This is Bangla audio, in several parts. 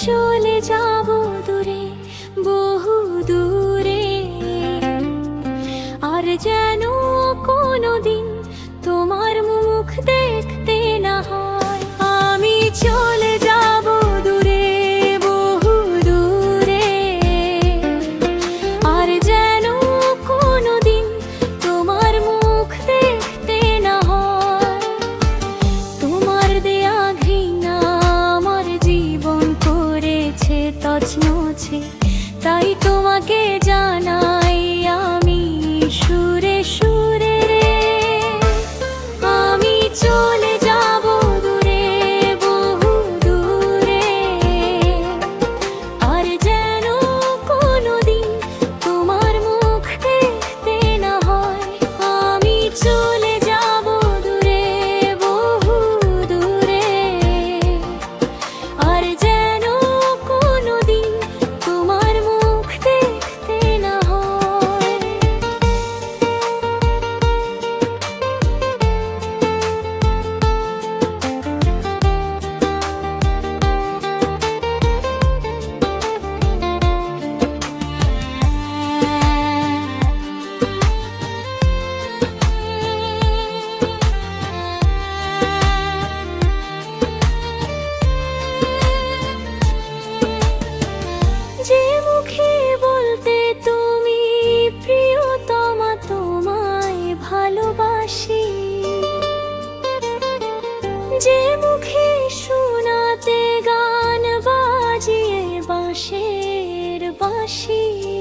trôi আছে তাই তো মুখে বলতে তুমি প্রিয়তমা তোমায় ভালোবাসি। যে মুখে শোনাতে গান বাজিয়ে বাঁশের বাঁশি।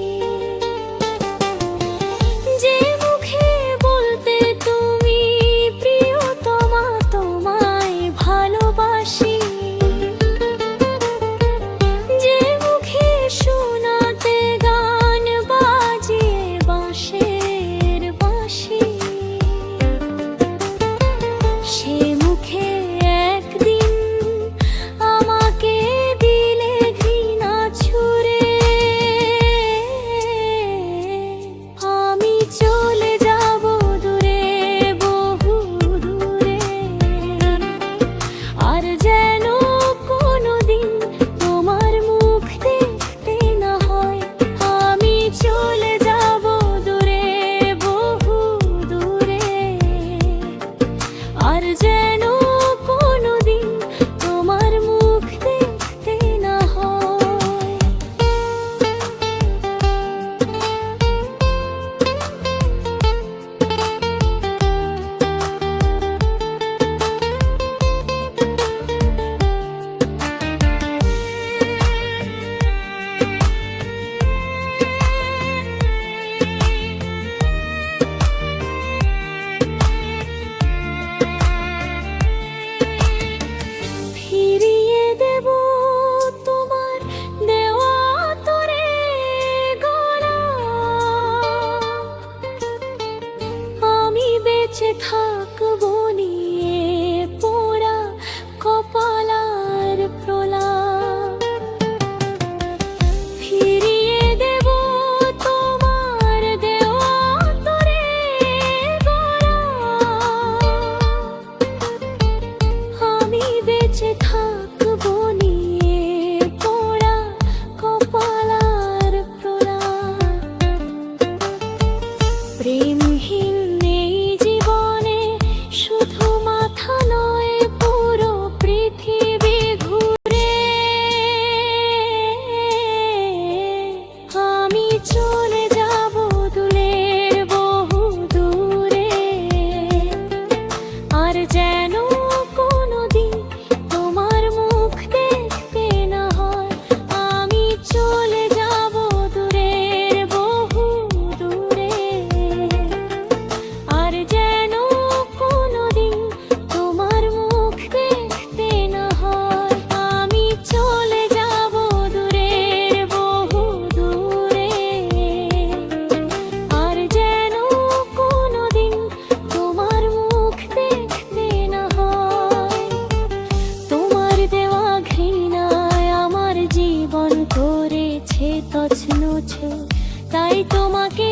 তাই তোমাকে